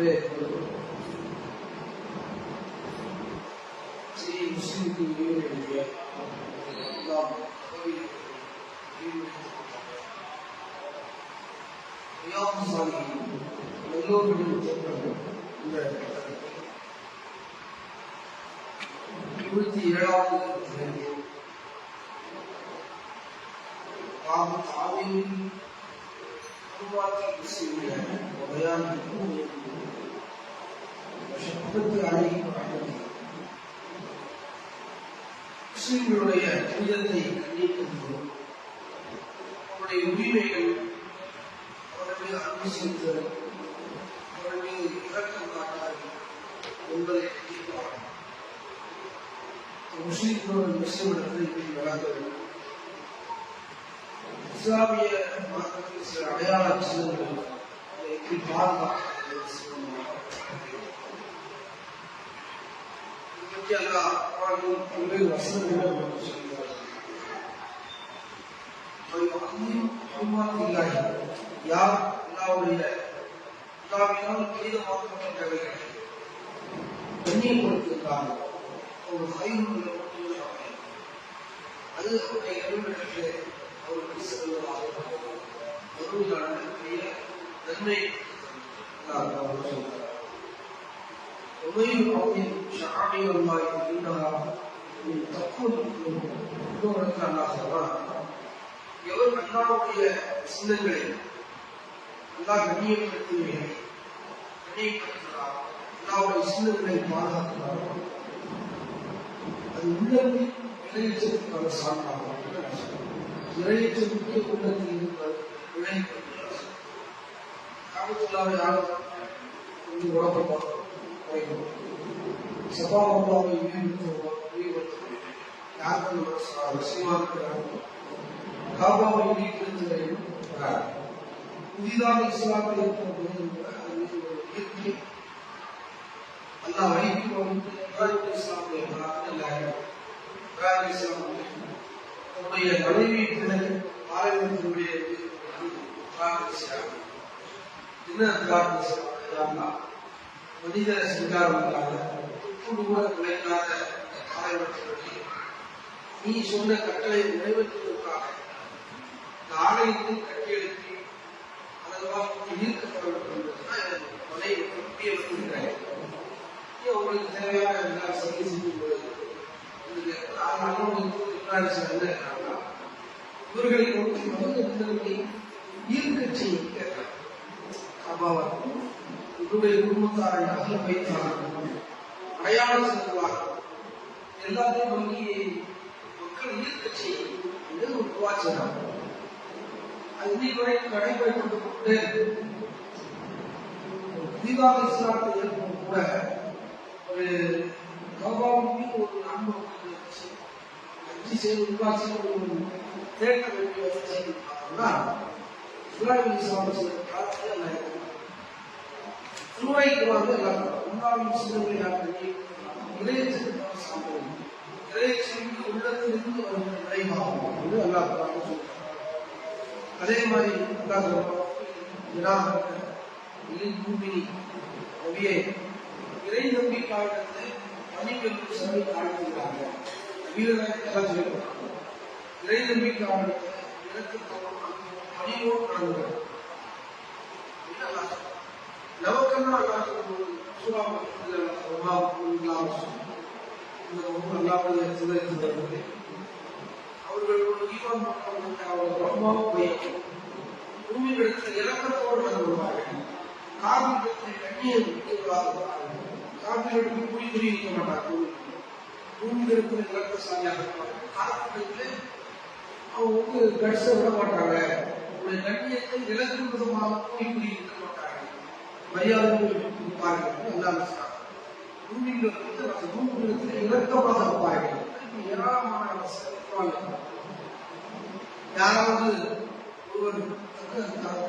எல்லா புகழும் எல்லாம் உள்ள அல்லாஹ் அவரது சாந்தி சமாதானம் உயிரில் எல்லாரும் நல்ல தோழர்கள் இங்கே அல்லாவுடைய மகத்தாளர்கள் வாழ்வோம் இன்றைய ஸ்ரீ முஸ்லிம் யூனியனுடைய நாம் ரியாம் சாலி எல்லோருடைய இந்த இருபத்தி ஏழாவது நாம் தாவின் உருவாக்கி செய்ய வகையான சட்டத்து அழைக்கப்பட்டது முஸ்லிம்களுடைய புனிதத்தை கண்டிக்கின்றோம் அவருடைய உரிமைகள் அவருடைய அன்பு செலுத்த அவருடைய இறக்கம் காட்டாது என்பதை கண்டிப்பார் முஸ்லிம்களோட முஸ்லிமிடத்தில் வளர்ந்தது இஸ்லாமிய மார்க்கத்தில் சில அடையாள சின்னங்கள் அதை எப்படி பாதுகாக்கிறது பற்றி அல்லாஹ் குர்ஆனில் பல்வேறு வசனங்களை நமக்கு சொல்கிறார் யார் அல்லாவுடைய அல்லாவினால் கீதமாக்கப்பட்டவைகளை கண்ணியப்படுத்தியிருக்காங்க ஒரு ஹைமுள்ள அது அவருடைய இறைவனுக்கு அவருக்கு செல்வதாக ஒருவரான பெரிய நன்மை அல்லாஹ் சொல்கிறார் ومن يعظم شعائر الله فإنها من تقوى القلوب இன்னொரு அல்லாஹ் சொல்றான் எவர் அல்லாவுடைய சின்னங்களை அல்லாஹ் கண்ணியப்படுத்துவீர்கள் கண்ணியப்படுத்துகிறார் அல்லாவுடைய சின்னங்களை பாதுகாக்கிறார் அது உள்ளத்தில் விளைவிச்சதுக்கான சான்றாகும் விளைவிச்சதுக்கு உள்ளத்தில் இருப்பது விளைவிப்படுகிறார் காபத்துள்ளாவை யாரும் கொஞ்சம் உடம்பு சபாவல்லாவை யாரும் அவசியமாக இருக்கிறார்கள் காபாவை நீக்கிருந்ததையும் புதிதாக இஸ்லாமில் இருக்கிற போது இயற்கை அல்லா வழிக்கு வந்து இப்ராஹிம் இஸ்லாமுடைய இப்ராஹிம் இஸ்லாம் தன்னுடைய மனைவி பிள்ளை ஆலயத்தினுடைய பிரார்த்திச்சார் என்ன பிரார்த்திச்சார் மனித சிங்காரம் இல்லாத கூட விளையாத ஆலயத்தினுடைய நீ சொன்ன கட்டளை நிறைவேற்றுவதற்காக இந்த ஆலயத்தை கட்டியெழுப்பி அதெல்லாம் ஈர்க்கப்பட வேண்டும் என்பதுதான் மனை முக்கிய வருகிறாய் உங்களுக்கு தேவையான எல்லாம் சரி செய்யும் பொழுது இவர்களை கொண்டு மனிதர்களை ஈர்க்க செய்ய அபாவர் இவருடைய குடும்பத்தாரை அகல வைத்தார்கள் அடையாளம் செல்வார் எல்லாத்தையும் வங்கி மக்கள் ஈர்க்க செய்யும் என்று ஒரு துவாச்சனம் அது இன்னைக்கு வரைக்கும் கொண்டு புதிதாக இஸ்லாத்தை ஏற்படும் கூட ஒரு கௌபாவின் ஒரு அனுபவம் இருந்துச்சு அஞ்சு செய்து உருவாக்கி ஒரு கேட்க வேண்டிய செய்தி பார்த்தோம்னா இஸ்லாமிய பிரார்த்தனை வந்து முன்னாள் முஸ்லிம்களை யாத்திரை இளையச்சலுக்கான சாப்பிடும் இளையச்சலுக்கு உள்ளத்திலிருந்து வருகிற விளைவாகும் என்று அல்லாஹ் சொல்றாங்க அதே மாதிரி பூமினி நபியை இறை நம்பிக்கையாளர்களை பணிகளுக்கு சொல்லி காட்டுகிறாங்க வீரர்கள் சொல்லியிருக்காங்க இறை நம்பிக்கையாளர்களை இறக்கத்தோடு பணியோடு காணுகிறார் நமக்கெல்லாம் அல்லாஹ் சொல்லும்போது சூரா அல்லாவுடைய சிதறித்தவர்களே அவர்கள் ஒரு ஈவான் மக்கள் அவர்கள் பிரம்மாவும் இலக்கத்தோடு வருவார்கள் காவிரிடத்தில் கண்ணியம் முக்கியமாக காவிரிடத்தில் குடி மாட்டார்கள் பூமியிடத்தில் இலக்கசாலியாக இருப்பார்கள் அவங்க வந்து கடிச விட மாட்டாங்க உங்களுடைய கண்ணியத்தை விதமாக கூறி குறி மரியாதை எல்லாம் பூமியில் வந்து அந்த பூமியில் இருப்பார்கள் ஏராளமான யாராவது ஒருவர்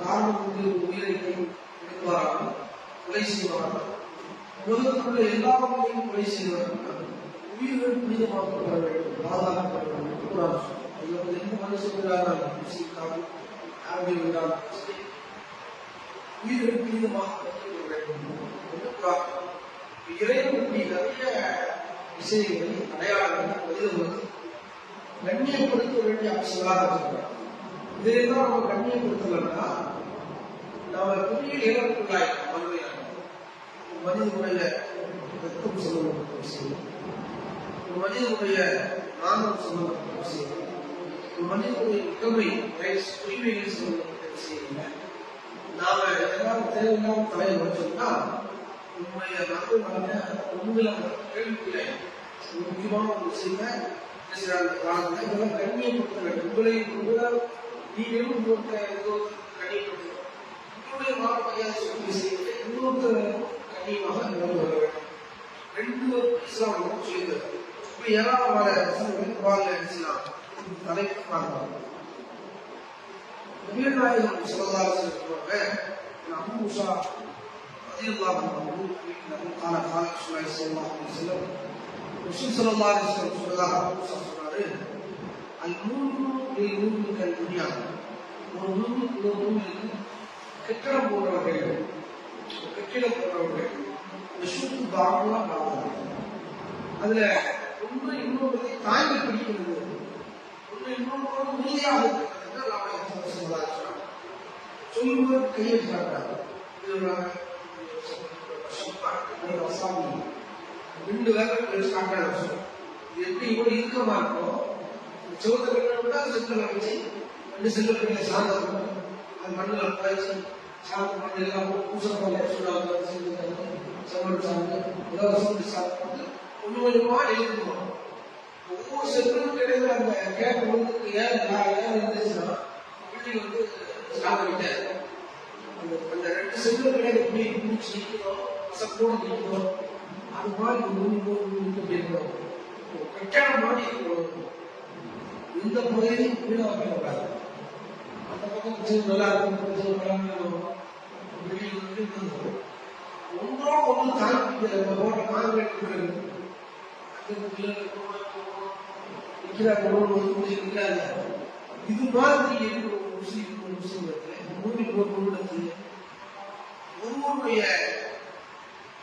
காரணம் கொண்டு உயிரை எடுப்பாரால் கொலை எல்லா உயிரையும் கொலை செய்வார்கள். உயிர்கள் புனிதமாக்கப்பட வேண்டும் பாதுகாக்கப்பட வேண்டும் குரான் சொல்லுது. அதுல மனுஷன் யாருடைய விடாமல் உயிர்கள் வேண்டும் என்று நிறைய விஷயங்களை அடையாளங்கள் மனிதர்களுக்கு கண்ணியப்படுத்த வேண்டிய அவசியமாக இருக்கிறார் இதையெல்லாம் நம்ம கண்ணியப்படுத்தலன்னா நாம பெரிய இழப்புள்ளாய் மனிதனுடைய ரத்தம் விஷயம் ஒரு மனிதனுடைய நாமம் சொல்லப்பட்ட விஷயம். ஒரு மனிதனுடைய உரிமை rights, உரிமைகள் சொல்லப்பட்ட நாம எதாவது தேவையில்லாம தலையை வச்சோம்னா உன்னுடைய நண்பர்களான உங்களை கேள்விக்குள்ளே ஒரு முக்கியமான ஒரு விஷயத்தை பேசுறாங்க. காலத்துல இதெல்லாம் கண்ணியப்படுத்த வேண்டும் உங்களை உங்களால் நீங்களும் போட்ட ஏதோ கண்ணியப்படுத்தணும் உங்களுடைய வாழ்க்கையாக சொல்லி விஷயத்தை இன்னொருத்தர் கண்ணியமாக நடந்து வர வேண்டும். ரெண்டு இஸ்லாம் நமக்கு இப்ப ஏராளமான வசனங்கள் இஸ்லாம் தலைப்பு பார்க்கலாம் நவீனாயம் சொல்லலாசன் சொல்றாங்க அபு உஷா ரதியல்லாஹு அன்ஹு அன்ஹு கால கால சுலை ஸல்லல்லாஹு அலைஹி வஸல்லம் ரசூல் ஸல்லல்லாஹு அலைஹி வஸல்லம் சொல்றாங்க அபு உஷா சொல்றாரு அல் மூமினு லில் மூமினி கல் துன்யா ஒரு மூமின் ஒரு மூமினுக்கு கெட்டிடம் போன்றவர்கள் கெட்டிடம் போன்றவர்கள் விஷுக்கு தாங்கி பிடிக்கிறது ஒன்று ராமாயணம் சொல்லுவாங்க சொல்லும்போது ரெண்டு பேரும் காட்டுறாங்க எப்படி இவ்வளவு இறுக்கமா இருக்கும் செவத்த கட்டை வச்சு ரெண்டு செல்லுக்குள்ள சாதம் அது மண்ணில் குழைச்சி சாதம் மண் எல்லாம் பூசப்பாங்க சொல்லுவாங்க செவல் சாந்து இலவசம் சாப்பிட்டு கொஞ்சம் கொஞ்சமா எழுதுவோம் ஒவ்வொரு செல்லுக்கும் இடையில அந்த கேட்ட ஒன்றுக்கு ஏன் நான் ஏன் இருந்துச்சுன்னா பிள்ளை வந்து சாப்பிட்டு அந்த அந்த ரெண்டு செல்லுக்கு இடையில எப்படி முடிச்சு நிற்கிறோம் சப்போர்ட் நிற்கிறோம் அது மாதிரி மூணு மூணு மூணு மாதிரி இந்த பகுதியும் வீணாக போயிடக்கூடாது அந்த பக்கம் கொஞ்சம் நல்லா இருக்கும் கொஞ்சம் நல்லா இருக்கும் வந்து ஒன்றோடு ஒன்று தாக்கி போட்ட காங்கிரீட் இது மாதிரி இருக்கிற ஒரு முஸ்லீம் ஒரு மூணு ஒரு குடும்பத்தில் ஒருவருடைய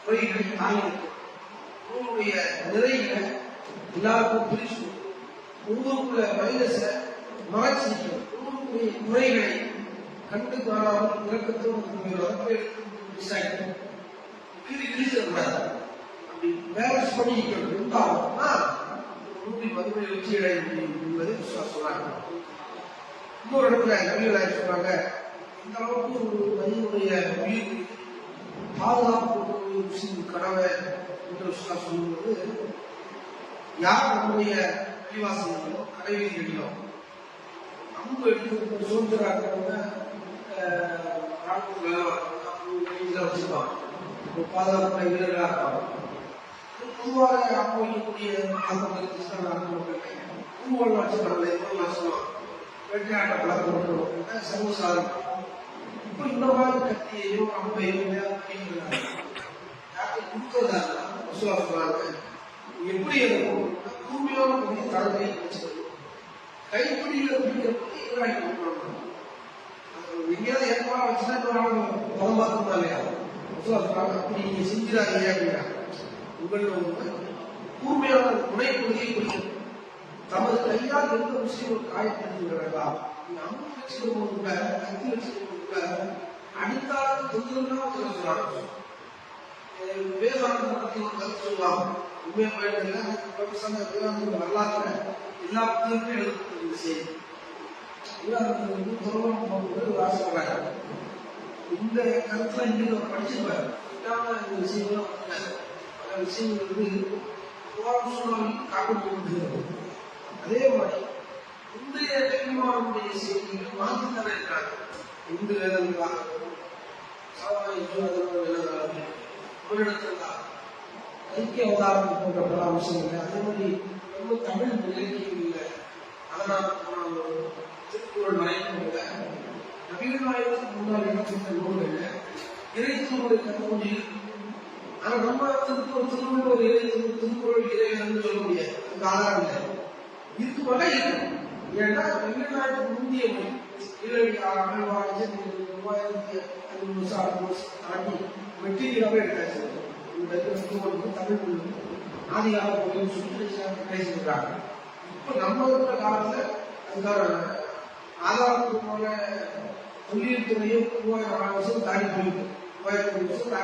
குறைகளை தாங்கி ஒருவருடைய நிறைகளை எல்லாருக்கும் பிரிச்சு ஒருவருக்குள்ள மைனஸ மறைச்சு நிற்கும் குறைகளை கண்டு காணாமல் இறக்கத்தோடு பண்ணி நிற்கிறது உண்டாகும்னா நூற்றி மதுரை வெற்றி அடைய முடியும் என்பது விஸ்வாசம் இன்னொரு இடத்துல நபிகளாய் சொல்றாங்க இந்த அளவுக்கு ஒரு மனிதனுடைய உயிர் பாதுகாப்பு ஒரு விஷயம் கடமை என்று விசுவாசம் சொல்லும்போது யார் நம்முடைய பள்ளிவாசல்களோ கடைவீதிகளோ அம்பு எடுத்து சுதந்திராக்கிறவங்க ராணுவ வேலை வச்சிருப்பாங்க ஒரு பாதுகாப்பு வீரர்களாக இருப்பாங்க பொதுவாக அம்பு வைக்கக்கூடிய பூவல் வச்சுருக்காங்க சொல்லுவாங்க வேட்டையாட்ட பழக்கம் இருக்கிறவங்க சர்வசாதாரணம் இப்போ இந்த மாதிரி கத்தியையோ அம்பையோ அப்படிங்கிறாங்க யாருக்கு கொடுக்கறதா வசூலா எப்படி இருக்கும் பூமியோட புதிய தலைமையை வச்சுக்கணும். கைப்பிடியில பிடிக்கிறதுக்கு எதிராகி கொடுக்கணும்? எங்கேயாவது ஏற்பாடு வச்சுன்னா பலம் பார்க்கணுமா இல்லையா? வசூலா அப்படி உங்களில் ஒன்று கூர்மையான துணை பகுதியை குறிக்கிறது தமது கையால் எந்த விஷயம் ஒரு காயப்படுத்தி விடலாம் நீங்க அம்பு கூட கத்தி வச்சுக்கும் கூட அடித்தாலும் தொந்தரவுனா சொல்றாங்க விவேகானந்தர் பத்தி ஒரு கருத்து உண்மையை விவேகானந்தர் வரலாற்று எழுதப்பட்ட விஷயம். விவேகானந்தர் வந்து துறவரம் போகும்போது ஆசைப்படுறாங்க இந்த கருத்துல படிச்சிருப்பாரு. இந்த பல விஷயங்கள் வந்து புகார் சூழலில் காக்கப்பட்டு அதே மாதிரி இன்றைய பெருமானுடைய செய்திகள் மாற்றி தர இருக்கிறாங்க இந்து வேதங்களாக தமிழிடத்தில் ஐக்கிய அவதாரம் போன்ற பல அம்சங்கள் அதே மாதிரி ரொம்ப தமிழ் இலக்கியம் இல்லை அதனால் நான் ஒரு திருக்குறள் மறைக்க நவீன நாயகத்துக்கு முன்னால் இருக்கின்ற நூல்கள் இறைத்தூருடைய கருமொழி ஆனா நம்ம திருக்குறள் திருவள்ளுவர் இறை திருக்குறள் இறைவன் சொல்ல முடியாது. அந்த ஆதாரம் இல்லை. இதுக்கு வகை இருக்கு ஏன்னா வெங்கடாயத்துக்கு மொழி இல்லை எடுத்தாச்சு. தமிழ் மொழி ஆதி மொழியும் சொல்லி பேசியிருக்காங்க இப்போ நம்ம இருக்கிற காலத்துல அதுக்கான ஆதாரப்பூர்வமான தொழில் துறையும் மூவாயிரம் வருஷம் தாண்டி போயிருக்கு. மூவாயிரத்தி வருஷம்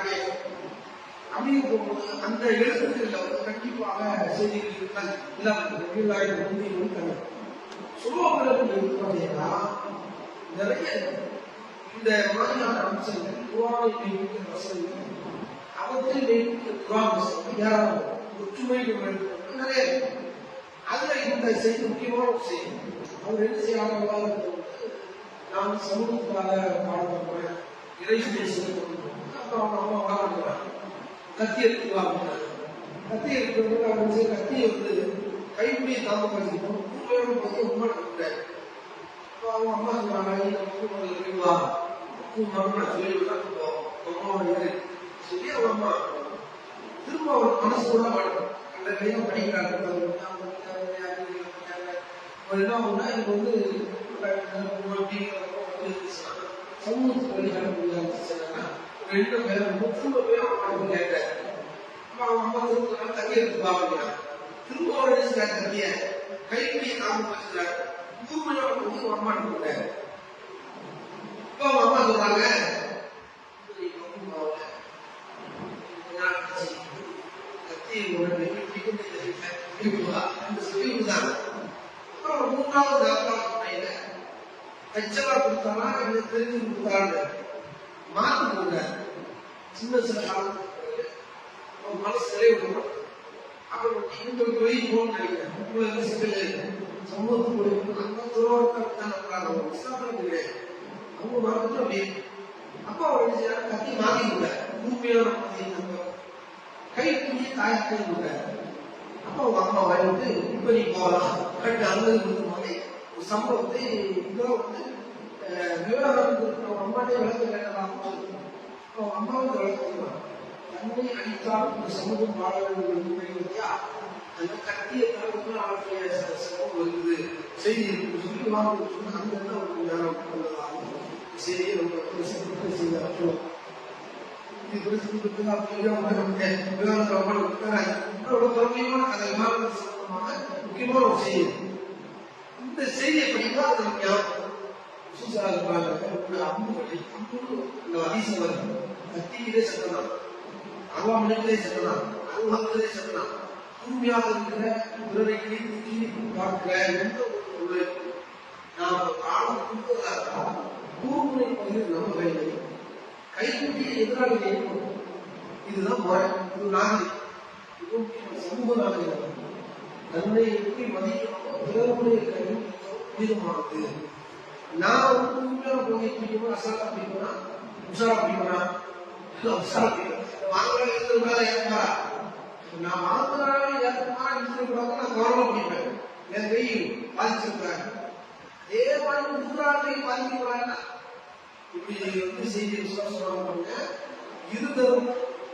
அப்படியே போகும்போது அந்த எழுத்துக்கள் வந்து கண்டிப்பாக செய்திகள் இருந்தால் இல்லாமல் ரெண்டாயிரம் முந்தைய பார்த்தீங்கன்னா நிறைய இந்த மாதிரியான அம்சங்கள் குரானை வைக்கிற வசதிகள் அவற்றில் வைக்கிற குரான் வசதி ஏராளம். ஒற்றுமை நிறைய அதுல இந்த செய்தி முக்கியமான ஒரு செய்தி. அவர் என்ன செய்யறாங்க நாம் சமூகத்துக்காக இறை அப்புறம் அவங்க அம்மா கத்தி எடுத்துக்கலாம் கத்தி எடுக்கிறவங்க அவங்க கத்தியை வந்து கைப்பிடியை தாம வச்சுக்கணும் உண்மையோட போது உண்மை அவங்க அம்மா சொன்னாங்க நீ நம்ம ஊர் இருக்கீங்களா உன் மகனை சொல்லி அம்மா வந்து சொல்லி அவங்க அம்மா திரும்ப அவர் மனசு கூட மாட்டோம் அந்த கையில படிக்கிறாங்க ஒரு என்ன ஆகும்னா இது வந்து சமூகத்துக்கு வழிகாட்ட முடியாது ரெண்டு பேரும் திரும்ப போய் அவங்க கேட்டார் அவங்க அம்மா திரும்ப தங்கி இருக்கு திரும்ப ஒரு தங்கிய கைப்பிடிய காம வச்சுட்டாங்க. ஊர்மையோட வந்து அம்மா கொடுத்தாரு இப்போ அவங்க அம்மா சொல்றாங்க. அப்புறம் மூன்றாவது நாட்கள் முறையில கொடுத்தாரு சின்ன சின்ன காலம். அவன் மனசு நிறைவு அப்புறம் இந்த தொழில் போகணும்னு நினைக்கிறேன். உங்களுக்கு சிக்கல் சமூகத்துக்கு அந்த துரோகத்தை தான் கிடையாது. அவங்க மரபுக்கு அப்படியே அப்பா அவர் என்ன கத்தி மாத்தி கொடுத்தாரு. உண்மையான கத்தி நம்ம கை பிடிச்சி தாயத்தை அப்பா அவங்க அம்மா வந்து இப்ப நீ போகலாம். கட்டு அனுமதி கொடுத்த மாதிரி ஒரு சம்பவத்தை இதெல்லாம் வந்து அம்மாட்டே இப்போ அம்மாவுக்கு தன்னை இந்த சமூகம் வாழ வேண்டும் அந்த கத்திய தலைவர்கள் அவருடைய சமூகம் இருக்குது செய்தி சொல்லி வாங்க சொன்னா அந்த இடத்துல ஒரு ஞானம் ரொம்ப பிரசித்தி செய்த இது முக்கியமான ஒரு செய்தி இந்த செய்தியை படித்தா அது நமக்கு ஞாபகம் கத்தியிலே சத்தம் அவாமிடத்திலே சத்தம் அருவத்திலே சத்தம் தூய்மையாக இருக்கிற பிறரை கிழித்து பார்க்கிற எந்த ஒரு நாம் காலம் கொடுப்பதாக தூய்மை பகிர் நம்ம கையில் கைக்குட்டியை எதிராக கேட்கணும் இதுதான் முறை இது நாகரிகம் சமூக நாகரிகம் தன்னை எப்படி மதிக்கணும்? பிறருடைய கல்வி புனிதமானது நான் வந்து உண்மையான போகை பிடிக்கணும் உஷாரா பிடிக்குமா உஷாரா பிடிக்கணும் வாங்குற இடத்துல ஏற்பாரா நான் வாங்குறாங்க ஏற்கமா இருக்கக்கூடாது நான் கவனமா பிடிப்பேன் என் கை பாதிச்சிருக்காங்க அதே மாதிரி முதுகுறாங்க பாதிக்கக்கூடாதுன்னா இப்படி வந்து செய்தி விசுவாசம் பண்ணுங்க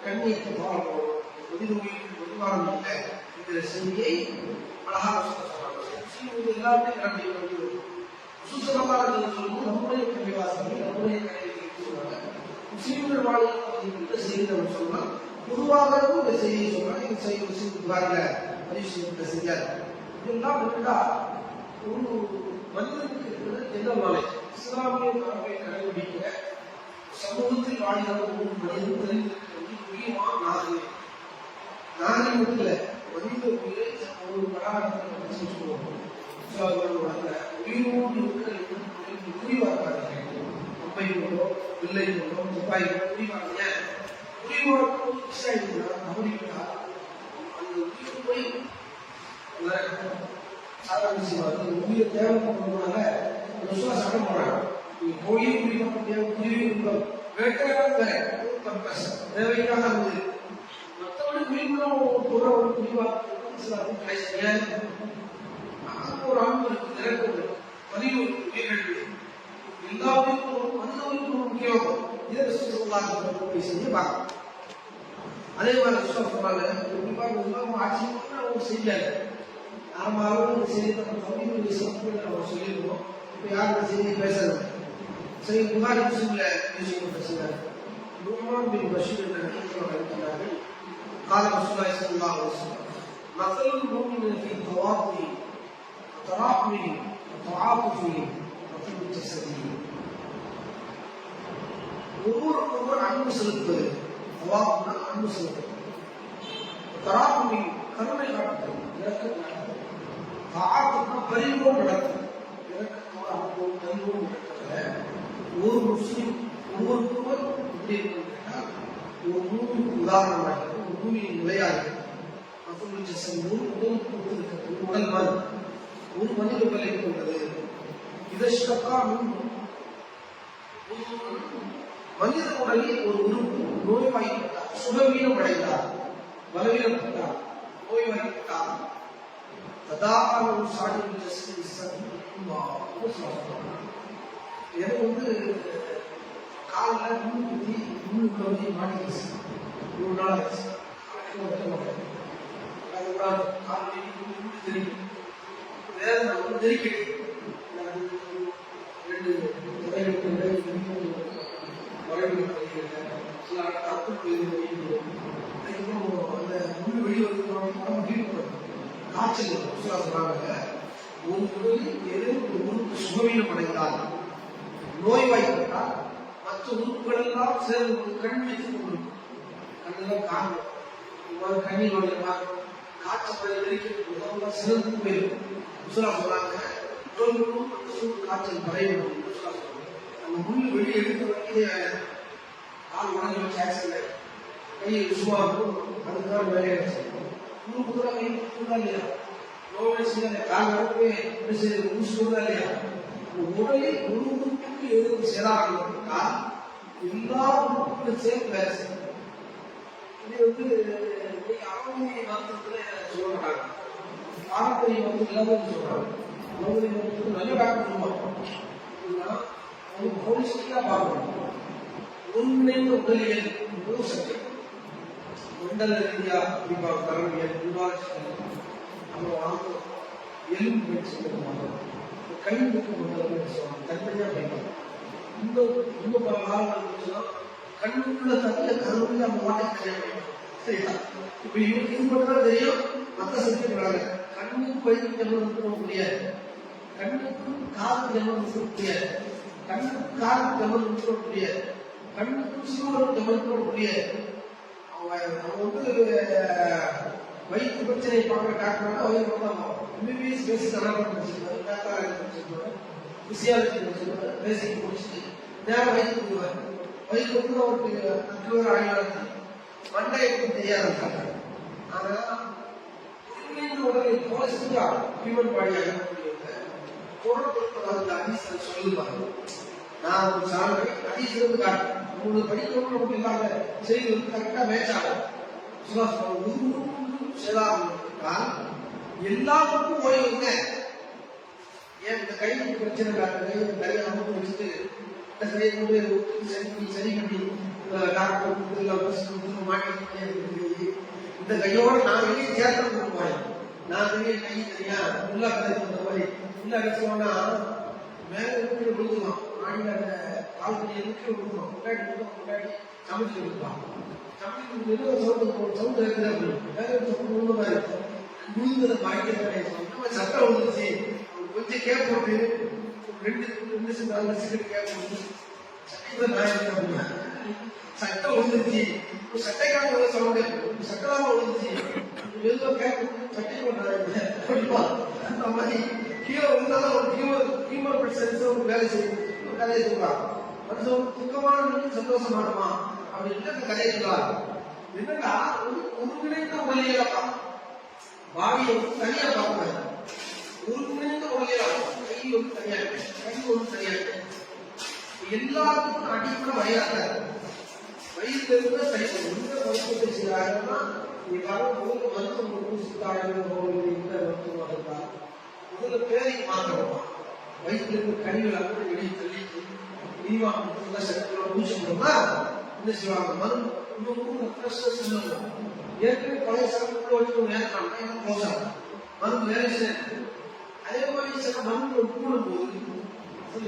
கண்ணியத்தை பார்க்கணும் மனித உயிருக்கு இல்லை இந்த செய்தியை அழகாக சொல்றாங்க எல்லாருமே வந்து சுசலமாக நம்முடைய பள்ளிவாசல் நம்முடைய கடைகளுக்கு முஸ்லீம்கள் வாழ்க்கை சொல்லலாம் பொதுவாக இந்த செய்தியை சொல்றாங்க இந்த செய்தி முஸ்லீம் புகாரில் இதெல்லாம் விட்டா ஒரு மனிதனுக்கு இருக்கிற என்ன நாளை இஸ்லாமிய மரபை கடைபிடிக்கிற சமூகத்தில் வாழ்கிற ஒரு மனிதன் முக்கியமான நாகரிகம். நாகரிகம் இல்லை மனித உயிரை ஒரு கலாச்சாரத்தை சொல்லுவோம் வளர்ந்த உயிரோடு இருக்கிற இந்த குறிவாக்காதீங்க அம்பை கொண்டோ வில்லை கொண்டோ துப்பாய் கொண்டோ அந்த உயிர் போய் விஷயம் தேவைப்படுறதுனால விசுவாசம் சட்டம் போய் குடிக்க முடியாது குருவி வேட்டையாட தேவைக்காக அது மற்றபடி ஒரு குறிப்பாக கிடையாது ஒரு நிரப்பு இருக்கு பதிவு உயிரிழப்பு எல்லா உயிர்களும் மனித உயிர்களும் முக்கியம் இதை சொல்லலாம் செஞ்சு பார்க்கலாம் அதே மாதிரி விஷயம் சொன்னாங்க கண்டிப்பாக உலகம் ஆட்சி பண்ண அவங்க செய்யல நாம அவங்க செய்தி நம்ம தமிழ் சிறப்பு நம்ம சொல்லியிருக்கோம் இப்போ யாரும் செய்தி பேசுறது சரி புகாரி முஸ்லிம்ல பேசி பேசுகிறார் நுமான் பின் பஷீர் என்ற நடிகர்கள் இருக்கிறார்கள் قال رسول الله صلى الله عليه وسلم مثل المؤمن في تواضعه وتراحمه துவாபு ஒவ்வொரு ஒவ்வொரு அன்பு செலுத்து துவாபுனா அன்பு செலுத்து தராபுமி கருணை நடக்கும் இறக்கம் நடக்கும் தாக்குனா பரிவோம் நடக்கும் இறக்கத்தோட அனுபவம் ஒவ்வொருவர் எப்படி இருக்கணும் ஒரு நூறு உதாரணமாக ஒரு நூலின் நிலையாக மற்றொன்று செல்லும் உடல் உடல் மாதிரி. ஒரு மனித உடலை கொண்டது. இதற்கக்கா மனித உடலில் ஒரு உறுப்பு நோய்வாய்ப்பட்டார் சுகவீனம் அடைந்தார் பலவீனப்பட்டார் நோய்வாய்ப்பட்டார். ததாரணம் சாடி எனக்கு வந்து காலில் முன்னு குத்தி முன்னுக்கு வந்து மாட்டிக்கிச்சு மூணு நாள் ஆச்சு. அதுக்கப்புறம் தெரியும். வேதனை வந்து ரெண்டு அந்த காய்ச்சல் ஒரு உடலில் ஏதேனும் ஒரு உறுப்பு சுகவீனம் அடைந்தால் நோய்வாய்ப்பட்டால் மற்ற உறுப்புகள் எல்லாம் சேர்ந்து கண் வைத்துக் கொண்டிருக்கும். கண்ணெல்லாம் காணும். காய்ச்சல் சிறந்து போயிருக்கும். உசுரா சொல்றாங்க உடல் காய்ச்சல் பறையணும் நம்ம முள்ளு வெளியே எடுத்த வரைக்கும் கால் உடஞ்சி வச்சு ஆக்சிடென்ட் கை சும்மா இருக்கும் அதுதான் வேலையாச்சு இன்னும் புதுரா கை புதுதா இல்லையா? நோய் கால் நடக்கவே என்ன செய்யுது இல்லையா? உடலில் ஒரு உறுப்புக்கு எதுவும் சேதாரம் எல்லா உறுப்புகளும் சேர்த்து வேலை செய்யும் இது வந்து சொல்றாங்க. இளவரசி மருத்துவம் நல்ல டாக்டர் சொல்லுவாங்க அவங்க ஹோலிஸ்டிக்கா பார்க்கணும் ஒருங்கிணைந்த உடலியல் முழு சக்தி மண்டல ரீதியா குறிப்பா கரவியல் நிர்வாகத்தில் நம்ம வாங்குறோம் எலும்பு பயிற்சி சொல்லுவாங்க கை முக்கு மண்டலம் சொல்லுவாங்க தனித்தனியா பயன்படும் இந்த ரொம்ப பல நாள் கண்ணுக்குள்ள தட்டில கருவுள்ள அந்த மாட்டை கிடையாது சரியா இப்ப இவருக்கு இது மட்டும் தெரியும் மத்த சக்தி வராங்க கண்ணுக்கு வயிற்று ஜெபம் பண்ண முடியாது கண்ணுக்கும் காது ஜெபம் பண்ண முடியாது கண்ணுக்கு காது ஜெபம் பண்ண முடியாது கண்ணுக்கும் சிவனுக்கும் ஜெபம் முடியாது அவங்க வந்து வயிற்று பிரச்சனை பார்க்குற டாக்டர்னா அவங்க தான் எம்பிபிஎஸ் பேசிக் அனாட்டம் படிச்சிருக்காரு டாக்டர் படிச்சிருக்காரு பிசியாலஜி படிச்சிருக்காரு பேசிக் முடிச்சுட்டு நேரம் வயிற்று கொடுக்குவார் வயிற்று வந்து அவருக்கு நக்குவர் ஆகியாளர் மண்டை எப்படி ஆனா ஒருங்கிணைந்த உடலில் ஹியூமன் பாடி சொல்லுவாங்க நான் ஒரு சாலை அடிசிலிருந்து காட்டுறேன். உங்களுக்கு படிக்கணும் நமக்கு இல்லாம செய்தி வந்து கரெக்டா மேட்ச் ஆகும் சுபாஷ் சேதாரம் எல்லாருக்கும் ஓய்வுங்க ஏன் இந்த கை பிரச்சனை கை அமுக்கு வச்சுட்டு சரி சரி சரி பண்ணி டாக்டர் கொடுத்து இல்லை பஸ் கொடுத்து மாட்டி இந்த கையோட நான் வெளியே சேர்த்து போறேன் நான் வெளியே கை தனியா உள்ள கதை சொன்ன மாதிரி. உள்ள கடைசியோன்னா மேல இருக்கிற விழுந்துடும் மாடியில் அந்த காலத்துல இருக்கிற விழுந்துடும் முன்னாடி விழுந்தும் முன்னாடி சமைச்சு கொடுப்பான் சமைச்சு சவுண்டு சவுண்டு சவுண்ட் இருக்குது வேற சவுண்ட் விழுந்த மாதிரி இருக்கும் விழுந்ததை பாய்க்கிற சட்டம் விழுந்துச்சு கொஞ்சம் கேப் போட்டு ரெண்டு ரெண்டு நாலு சிகரெட் கேப் போட்டு சட்டைக்குள்ள நான் இருக்கேன் சட்டம் விழுந்துச்சு சட்டைக்காக சொல்ல முடியாது. சட்டமாக விழுந்துச்சு எதுவும் கேப் சட்டை பண்றாங்க அந்த மாதிரி கீழே விழுந்தாலும் ஒரு ஹியூமன் ஹியூமன் பிரசன்ஸ் ஒரு வேலை செய்யும். ஒரு கதையை சொல்றான். மனுஷன் துக்கமான சந்தோஷமானமா அப்படின்னு அந்த கதையை சொல்றாங்க என்னன்னா ஒரு ஒருங்கிணைந்த உடலியல பாடியை தனியா பார்க்கக்கூடாது. ஒருங்கிணைந்த உடலியல கை வந்து தனியா இருக்கு. கை வந்து தனியா இருக்கு. எல்லாத்துக்கும் அடிப்படை வரையாத வயிற்றுல இருந்து சைக்கிள் எந்த மருத்துவத்தை செய்யறாங்கன்னா நீ வரும்போது மருத்துவம் பூசித்தாயிரம் இந்த மருத்துவம் இருந்தா முதல்ல பேரை மாற்றணும் வயிற்றுல இருந்து கழிவுகள் அப்படி வெளியே தள்ளிட்டு நீவா மட்டும் சட்டத்தில் பூசிக்கணும்னா என்ன செய்வாங்க மருந்து இன்னும் ஃப்ரெஷ்னஸ் இல்லை ஏற்கனவே பழைய சரக்கு வச்சு நேரம் க்ளோஸ் ஆகும் மருந்து வேலை செய்யாது அதே மாதிரி சில மருந்து கூடும் போது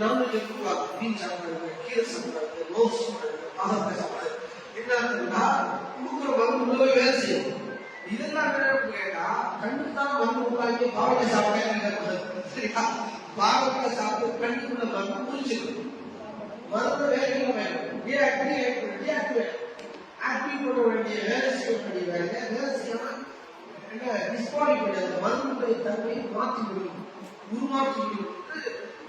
நம்மளுக்கு கொடுக்கலாம் மீன் சாப்பிடுறது கீரை சாப்பிடுறது நோஸ் சாப்பிடுறது பாதாம் சாப்பிடுறது என்னன்னா கொடுக்குற மருந்து உள்ளவே வேலை செய்யும். இதெல்லாம் கேட்டா கண்ணுக்கு தான் மருந்து உண்டாக்கி பாவக்காய் சாப்பிட சரியா? பாவக்காய் சாப்பிட்டு கண்ணுக்குள்ள மருந்து புரிச்சிடும் மருந்து வேலைகள் வேணும். டீஆக்டிவேட் டீஆக்டிவேட் ஆக்டிவ் பண்ண வேண்டிய வேலை செய்ய வேண்டிய வேலை வேலை செய்யணும் என்ன டிஸ்பாடி பண்ணி மருந்துடைய தன்மையை மாற்றி விடும் உருமாற்றி விடும்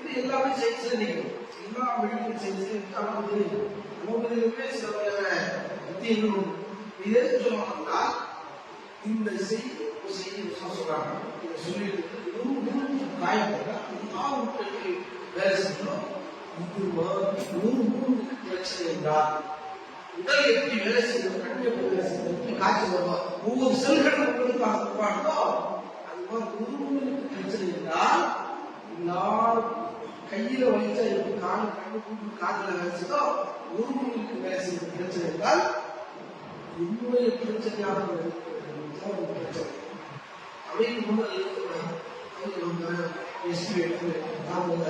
இது எல்லாமே செய்து நிகழும் எல்லா வெளியும் செய்து நமக்கு நமக்கு சில வகையான வித்தியங்கள் உண்டு இது எதுக்கு சொல்லுவாங்கன்னா இந்த செய்தி ஒரு செய்தி சொல்றாங்க இதை சொல்லிட்டு நூறு நூறு காயப்பட்டா எல்லா உட்களுக்கு வேலை செய்யணும் இது மாதிரி நூறு நூறு பிரச்சனை என்றால் உடல் எப்படி வேலை செய்யணும் கண்ணு எப்படி வேலை செய்யணும் எப்படி காய்ச்சல் வருவோம் ஒவ்வொரு செல்களும் உங்களுக்கு பாடுதோ அது மாதிரி உருவங்களுக்கு பிரச்சனை என்றால் எல்லாரும் கையில வலிச்சா எப்படி கால் கண்ணு கூட்டு காதுல வேலை ஒரு மணிக்கு வேலை செய்யும் பிரச்சனை என்றால் என்னுடைய பிரச்சனையாக பிரச்சனை. அப்படின்னு முன்னாடி எஸ்பி தான் உள்ள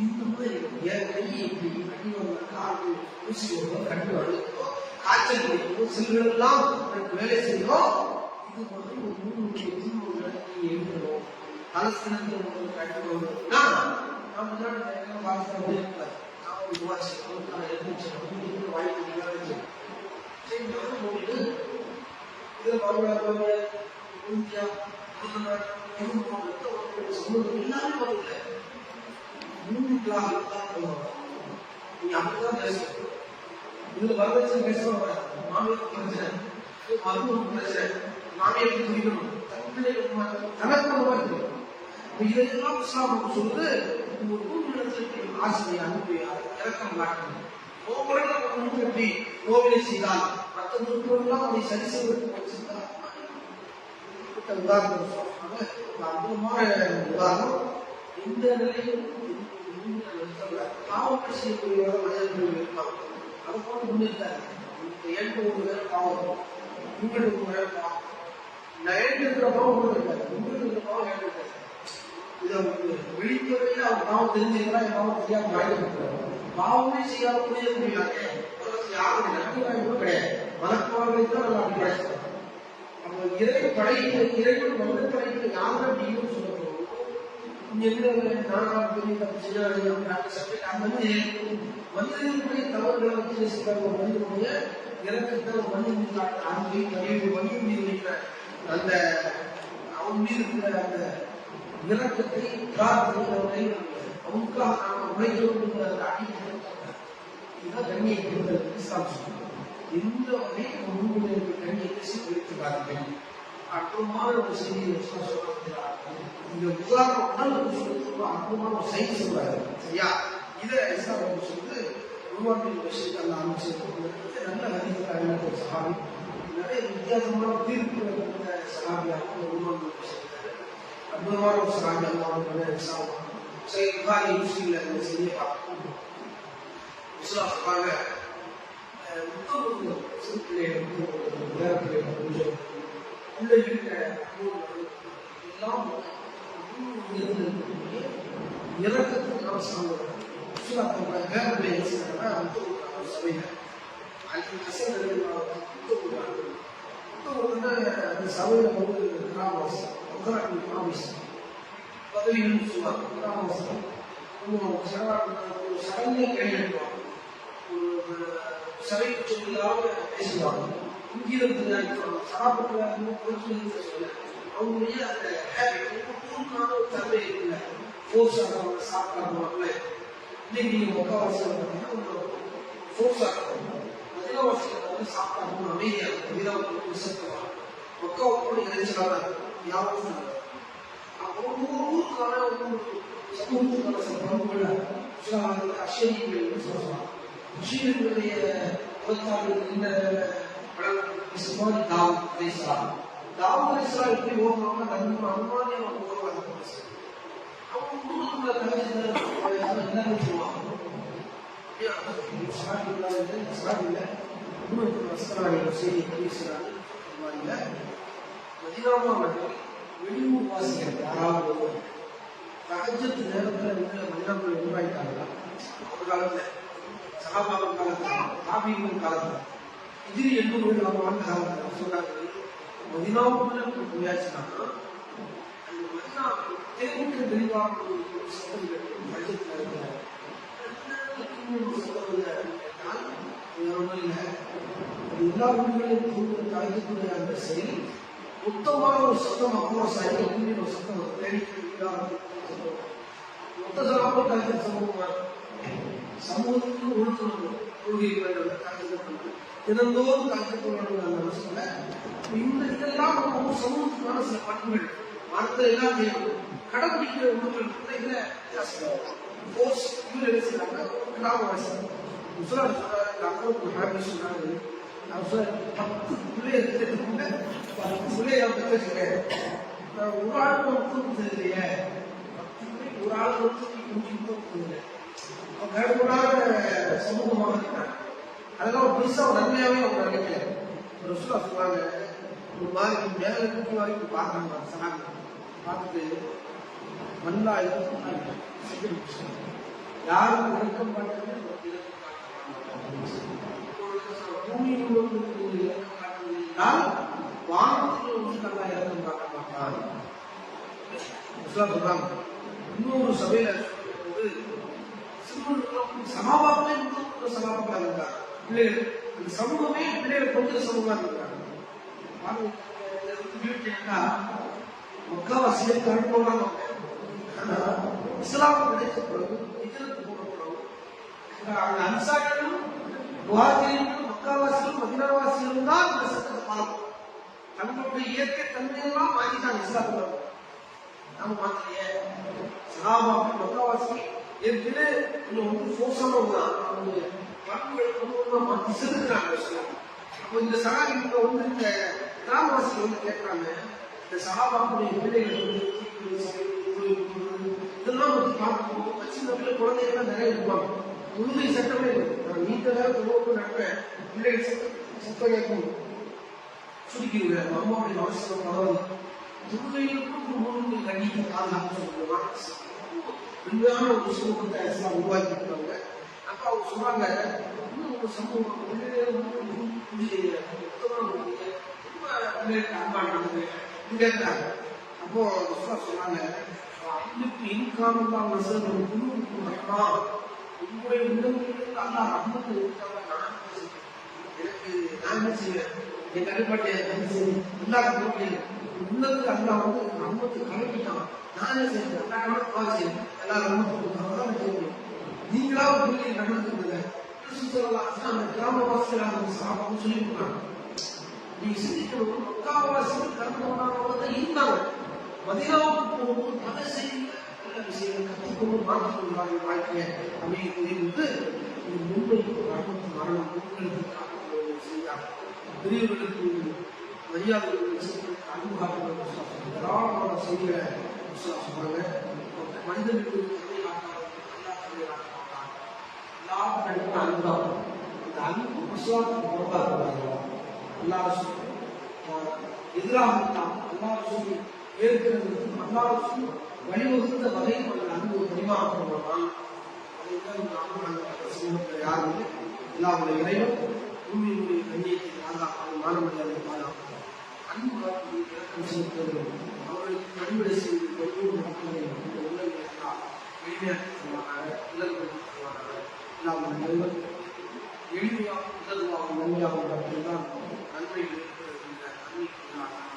இந்த மாதிரி என் கை இப்படி கட்டி வந்த ஊசி வருவோம் கட்டு வருவோ காய்ச்சல் பிடிக்கும் சிலர்களெல்லாம் எனக்கு வேலை செய்யும் இது மாதிரி ஒரு மூணு தீர்வு நடத்தி எழுதணும் உங்களுக்கு இருக்காது நான் ஒரு வாசிக்கணும் நான் வாய்ப்பு போட்டு மறுநாள் இந்தியா வரல மூன்றாக தான் சொல்லுவாங்க நீங்க அப்படிதான் பேசணும் இதுல வரதட்சணை மாமியார் பிரச்சனை மருத்துவம் பிரச்சனை மாமியாருக்கு புரியணும் தனக்கு மாதிரி இதெல்லாம் இஸ்லாம் சொல்லுது ஒரு நூறு ஆசிரியை அனுப்பி இறக்கம் காட்டணும் ஒவ்வொரு எப்படி கோவிலை செய்தால் மற்ற நூற்றுலாம் அதை சரி செய்வதற்கு உதாரணம் சொல்றாங்க அற்புதமான உதாரணம் இந்த நிலையில் பாவங்கள் செய்யக்கூடிய மனிதர்கள் இருக்கலாம் அது போல முன்னிருக்காரு எட்டு ஒரு பேர் பாவம் உங்களுக்கு ஒரு பாவம் நான் இருக்கிற பாவம் உங்களுக்கு இருக்காது உங்களுக்கு இருக்கிற பாவம் ஏற்று இருக்காது இதை பாவம் தெரிஞ்சுக்கலாம் என் பாவம் தெரியாம பாவமே செய்யாத புரிய முடியாது யாரும் நன்மை கிடையாது மலக்குமார்களை தான் நம்ம அப்படி படைச்சிருக்கோம் அப்போ இறை படைப்பு இறைவன் வந்து படைப்பு யாரும் அப்படின்னு சொல்லுவோம் போறோம் என்ன நான்காம் பெரிய தப்பு செய்யாது அந்த சப்ஜெக்ட் அந்த மாதிரி மனிதர்களுடைய தவறுகளை வச்சு செய்வாங்க மனிதனுடைய இறக்கத்தை மனிதன் காட்டுற அன்பை மனிதன் மீது இருக்கிற அந்த அவன் மீது இருக்கிற அந்த இறக்கத்தை பிரார்த்தனை அவனுக்காக நாம் அந்த இதுதான் கண்ணியை இஸ்லாம் உங்களுடைய கண்ணியத்தை சீர்குலைத்து பாருங்கள். அற்புதமான ஒரு செய்தியை சொல்றார் இந்த உதாரணம் உடலுக்கு சொல்லுறது அற்புதமான ஒரு செய்தி சொல்றாரு சரியா? இதை இஸ்லாம் சொல்லுது உருவாக்கிய விஷயத்தை அந்த அமைச்சர் நல்ல மதிப்புக்கான ஒரு சகாபி நிறைய வித்தியாசமான தீர்ப்பு கொடுத்த சகாபியாக உருவாக்கிய அற்புதமான ஒரு சகாபி சரி புகாரி முஸ்லீம்ல இந்த செய்தியை பார்க்கணும் சொல்றாங்க முத்தம் முத்தம் கொஞ்சம் உள்ள இருக்கிற எல்லாம் இறக்கத்துக்கு அவசரம் இஸ்லாம் சொல்றாங்க வேற பிள்ளைகள் செய்யறாங்க முத்தம் கொடுக்குறாங்க சபையில அது கசங்க முத்தம் கொடுக்குறாங்க முத்தம் கொடுத்தா அந்த சபையில வந்து கிராமவாசம் உத்தராகண்ட் கிராமவாசம் பதவின்னு சொல்லுவாங்க கிராமவாசம் சடங்கை கையெழுத்துவாங்க சபைக்கு சொல்லியாக பேசுவாங்க இங்கிருந்து சாப்பிட்டு அவங்களுடைய அந்த பூர்வமான ஒரு தன்மை இருக்குல்ல ஃபோர்ஸாக அவங்க சாப்பிடாம இன்னைக்கு நீங்க முக்கால்வாசி ஃபோர்ஸாக அதிகவாசிகள் வந்து சாப்பிடாம அமைதியாக விதம் விசத்துவாங்க மக்களோட இறைச்சலாக வியாபாரம் அப்போ ஒவ்வொரு ஊருக்கான ஒவ்வொரு சமூகத்துக்கான சில பண்புகளை அஷரியங்கள் என்று சொல்லலாம் முஸ்லீம்களுடைய மதத்தார்கள் இந்த இஸ்மாயில் தாவூத் எப்படி ஓதுவாங்க நம்ம அனுமானே அவங்க ஓதுவாங்க அவங்க குடும்பத்துல கலைஞர் என்ன சொல்லுவாங்க வெளியூர் யாராவது தகஜத்து நேரத்தில் வந்து மனிதர்கள் உருவாயிட்டாங்களா ஒரு காலத்துல காலத்துல இதிரி எண்ணூறு வீடு நம்ம வாழ்ந்த காலத்துல சொல்றாங்க மதினாவுக்குள்ள போயாச்சுன்னா அந்த மதினா தேர்வுக்கு தெளிவாக ஒரு சட்டம் பட்ஜெட் இருக்கிறார் எல்லா வீடுகளையும் கலைக்கக்கூடிய அந்த செயல் மொத்தமான ஒரு சத்தம் அப்புறம் சைக்கிள் ஒரு சத்தம் மொத்த சமூகம் கலைக்கிற சமூகம் சமூகத்துக்கு ஒழுக்கம் கொள்கை வேண்டும் தினந்தோறும் கலைக்கப்பட வேண்டும் அந்த வருஷத்துல இந்த இதெல்லாம் ரொம்ப சமூகத்துக்கான சில பண்புகள். மரத்தில் எல்லாம் கடைபிடிக்கிற உணவுகள் கூட இதுல ஃபோர்ஸ் இவர் என்ன செய்யறாங்க கிராமவாசி முஸ்லாம் சொல்றாங்க அக்கௌண்ட் ஹாப்பி சொல்றாங்க அவர் சொல்ற பத்து பிள்ளைய எடுத்துட்டு பத்து பிள்ளைய ஒரு ஆள் ஒரு ஆள் கடுமையான சமூகமாக அதெல்லாம் ஒரு பெருசா ஒரு நன்மையாவே அவங்க நினைக்கல ஒரு விஷயம் சொல்லுவாங்க ஒரு மாதிரி மேல தூக்கி வரைக்கும் பாக்குறாங்க சனாங்க பார்த்துட்டு மண்ணா யாரும் நினைக்க மாட்டேங்குது வானத்தில் வந்து நல்லா இறக்கம் பார்க்க மாட்டான் சொல்றாங்க இன்னொரு சபையில இன்னொரு இருந்தார் பிள்ளைகள் அந்த சமூகமே பிள்ளைகளை கொஞ்சம் சமூகமா இருக்காங்க முக்காவாசியை கருப்போடாங்க இஸ்லாம் கிடைச்ச பிறகு இஜரத்து போன பிறகு அந்த அன்சாரிகளும் முஹாஜிர்களும் மக்காவாசிகளும் மதினாவாசிகளும் தான் இந்த சட்டத்தை பார்க்கணும். தங்களுடைய இயற்கை தன்மையெல்லாம் மாற்றிட்டாங்க இஸ்லாத்துல நம்ம மாத்திரையே சகாபாக்கள் மக்காவாசி ஏற்கனவே வந்து சோசமாக பண்புகள் கொண்டு மாற்றி செலுத்துறாங்க இந்த சகாபி வந்து இந்த வந்து கேட்கிறாங்க இந்த சகாபாக்களுடைய பிள்ளைகள் வந்து இதெல்லாம் பார்க்கும்போது சின்ன பிள்ளை குழந்தைகள்லாம் நிறைய இருப்பாங்க. முழுமை சட்டமே நான் நீண்ட நேரம் தொழுவப்பு பிள்ளைகள் சட்டம் சத்தம் சுருக்கிடுங்க. அம்மாவுடைய அவசியம் பரவாயில்ல. தொழுகைகளுக்கும் முழுமை கண்டிப்பாக பாதுகாப்பு சொல்லுவாங்க உண்மையான ஒரு சமூகத்தை உருவாக்கி இருக்காங்க அப்ப அவங்க சொல்றாங்க இன்னும் ஒரு சமூகம் கேட்கிறாங்க அப்போ சொன்னாங்க அன்னைக்கு இன்காமெல்லாம் வசதி குழுவுக்கு வரலாம் உங்களுடைய உள்ளங்களுக்கு அல்லா ரஹ்மத்து இருக்காங்க எனக்கு நான் என்ன செய்வேன் என் கருப்பாட்டை எல்லாரும் போட்டேன் உள்ளத்துக்கு அல்லா வந்து கலப்பிட்டான் நான் என்ன நீங்களா ஒரு நடந்து நடந்துருக்குங்க கிராமவாசிகளாக சாப்பாடு சொல்லி கொடுத்தாங்க நீங்க சிந்திக்கணும். முக்காவாசிகள் கர்மமானவங்க இருந்தாங்க. மதினாவுக்கு போகும்போது பல செய்திகள் நல்ல விஷயங்கள் கற்றுக்கொண்டு மாற்றிக்கொள்வாங்க வாழ்க்கையை அமைகிறது என்று இந்த முன்வைக்கு மரணம் முன்களுக்கு செய்தார். பெரியவர்களுக்கு மரியாதை அனுபவம் ஏராளமான செய்திகளை சொல்றாங்க. மனிதனுக்கு எல்லா கிடைக்கிற அன்பம் இந்த அன்பு விசுவாசத்துக்கு பொறுப்பாக அல்லாஹ் சொல்லி ஏற்கிறது அல்லாஹ் சொல்லி வழிவகுத்த வகையில் ஒரு அன்பு பரிமாறப்படுவான் சமூகத்தில் யாருமே எல்லாருடைய இறைவன் பூமியினுடைய கண்ணியத்தை பாதுகாப்பாக மாணவர்களை பாதுகாப்பாங்க அன்பு இறக்கம் செலுத்துவது அவர்களுக்கு பணிவிடை செய்து கொள்வோம் மக்களை எல்லாம் நாம் இறைவன் எளிமையாக உதல்வாகும் நன்மையாகும் மட்டும்தான் நன்மைகள் இருக்கிறது என்ற நன்மைக்கு